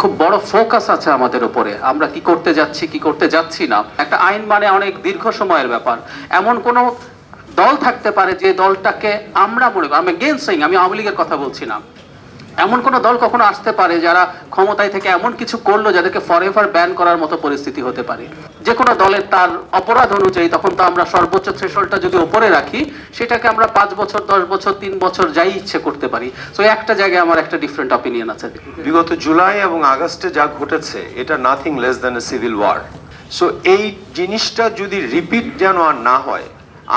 খুব বড় ফোকাস আছে আমাদের উপরে। আমরা কি করতে যাচ্ছি, কি করতে যাচ্ছি না? একটা আইন মানে অনেক দীর্ঘ সময়ের ব্যাপার। এমন কোনো দল থাকতে পারে যে দলটাকে আমরা মনে করি, আমি গেন সিং আমি আওয়ামী লীগের কথা বলছি না। এমন কোন দল কখনো আসতে পারে যারা ক্ষমতায় থেকে এমন কিছু করল যাদেরকে ফরএভার ব্যান করার মতো পরিস্থিতি হতে পারে। যে কোনো দলের তার অপরাধ অনুযায়ী তখন তো আমরা সর্বোচ্চ থ্রেশলটা যদি উপরে রাখি, সেটাকে আমরা পাঁচ বছর, দশ বছর, তিন বছর যাই ইচ্ছে করতে পারি। তো একটা জায়গায় আমার একটা ডিফারেন্ট অপিনিয়ন আছে। বিগত জুলাই এবং আগস্টে যা ঘটেছে, এটা nothing less than a civil war so এই জিনিসটা যদি রিপিট যেন আর না হয়,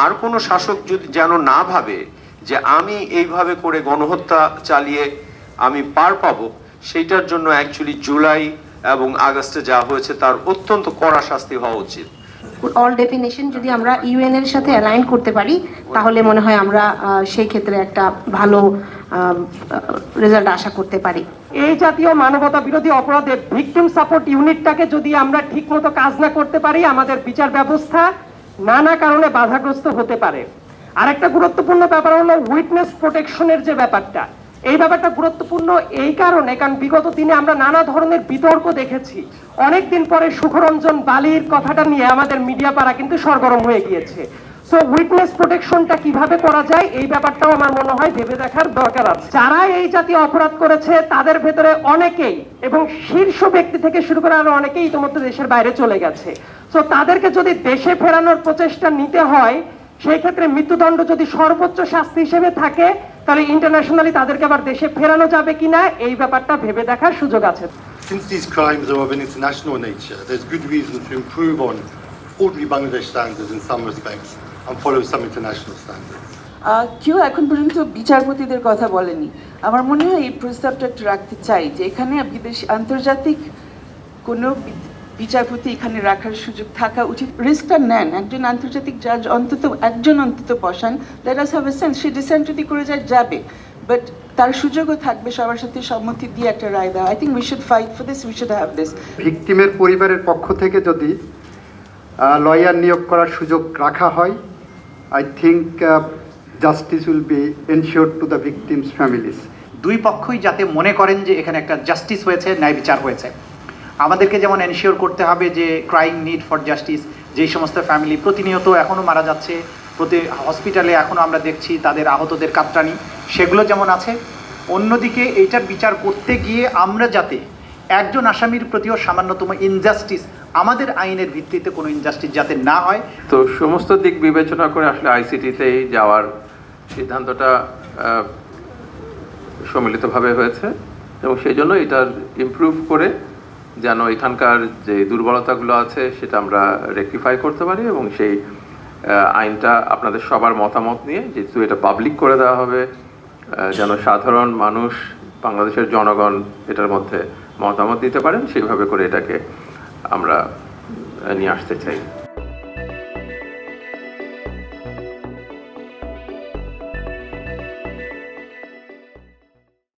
আর কোনো শাসক যদি যেন না ভাবে যে আমি এইভাবে করে গণহত্যা চালিয়ে আমি পার পাবো সেইটার জন্য অ্যাকচুয়ালি জুলাই এবং আগস্টে যা হয়েছে তার অত্যন্ত কড়া শাস্তি হওয়া উচিত। অল ডেফিনেশন যদি আমরা ইউএন এর সাথে অ্যালাইন করতে পারি তাহলে মনে হয় আমরা সেই ক্ষেত্রে একটা ভালো রেজাল্ট আশা করতে পারি। এই জাতীয় মানবতা বিরোধী অপরাধে ভিকটিম সাপোর্ট ইউনিটটাকে যদি আমরা ঠিকমতো কাজ না করতে পারি আমাদের বিচার ব্যবস্থা নানা কারণে বাধাগ্রস্ত হতে পারে। আরেকটা গুরুত্বপূর্ণ ব্যাপার হলো উইটনেস প্রোটেকশনের যে ব্যাপারটা। এই ব্যাপারটা গুরুত্বপূর্ণ এই কারণে, কারণ বিগত দিনে আমরা নানা ধরনের বিতর্ক দেখেছি। অনেক দিন পরে সুখরঞ্জন বালির কথাটা নিয়ে আমাদের মিডিয়া পাড়া কিন্তু সরগরম হয়ে গিয়েছে। সো উইটনেস প্রোটেকশনটা কীভাবে করা যায়, এই ব্যাপারটাও আমার মনে হয় ভেবে দেখার দরকার আছে। যারা এই জাতীয় অপরাধ করেছে, তাদের ভেতরে অনেকেই এবং শীর্ষ ব্যক্তি থেকে শুরু করে আরও অনেকেই ইতিমধ্যে দেশের বাইরে চলে গেছে। সো তাদেরকে যদি দেশে ফেরানোর প্রচেষ্টা নিতে হয় সেই ক্ষেত্রে মৃত্যুদণ্ড যদি সর্বোচ্চ শাস্তি হিসেবে থাকে তাহলে ইন্টারন্যাশনালি তাদেরকে আবার দেশে ফেরানো যাবে কিনা এই ব্যাপারটা ভেবে দেখার সুযোগ আছে Since these crimes are of an international nature, there's good reason to improve on ordinary Bangladesh standards in some respects and follow some international standards. কেউ এখন পর্যন্ত বিচারপতিদের কথা বলেনি আমার মনে হয় এই প্রস্তাবটা একটু রাখতে চাই যে এখানে বিদেশি আন্তর্জাতিক কোনো বিচারপতি এখানে রাখার সুযোগ থাকা উচিত। রিস্কটা নেন একজন আন্তর্জাতিক জাজ অন্তত একজন অন্তত বসান। That us have a sense say decent যদি করে যায় যাবে। বাট তার সুযোগও থাকবে সবার সাথে সম্মতি দিয়ে একটা রায় দেওয়া। I think we should fight for this we should have this ভিকটিমের পরিবারের পক্ষ থেকে যদি লয়ার নিয়োগ করার সুযোগ রাখা হয় I think justice will be ensure to the victims families দুই পক্ষই যাতে মনে করেন যে এখানে একটা জাস্টিস হয়েছে ন্যায় বিচার হয়েছে। আমাদেরকে যেমন এনশিওর করতে হবে যে ক্রাইম নিড ফর জাস্টিস যেই সমস্ত ফ্যামিলি প্রতিনিয়ত এখনও মারা যাচ্ছে, প্রতি হসপিটালে এখনও আমরা দেখছি তাদের আহতদের কাতরানি, সেগুলো যেমন আছে। অন্যদিকে এইটার বিচার করতে গিয়ে আমরা যাতে একজন আসামির প্রতিও সামান্যতম ইনজাস্টিস আমাদের আইনের ভিত্তিতে কোনো ইনজাস্টিস যাতে না হয়। তো সমস্ত দিক বিবেচনা করে আসলে আইসিটিতেই যাওয়ার সিদ্ধান্তটা সম্মিলিতভাবে হয়েছে এবং সেই জন্য এটার ইমপ্রুভ করে যেন এখানকার যে দুর্বলতাগুলো আছে সেটা আমরা রেকটিফাই করতে পারি এবং সেই আইনটা আপনাদের সবার মতামত নিয়ে যেহেতু এটা পাবলিক করে দেওয়া হবে যেন সাধারণ মানুষ, বাংলাদেশের জনগণ এটার মধ্যে মতামত দিতে পারেন, সেইভাবে করে এটাকে আমরা নিয়ে আসতে চাই।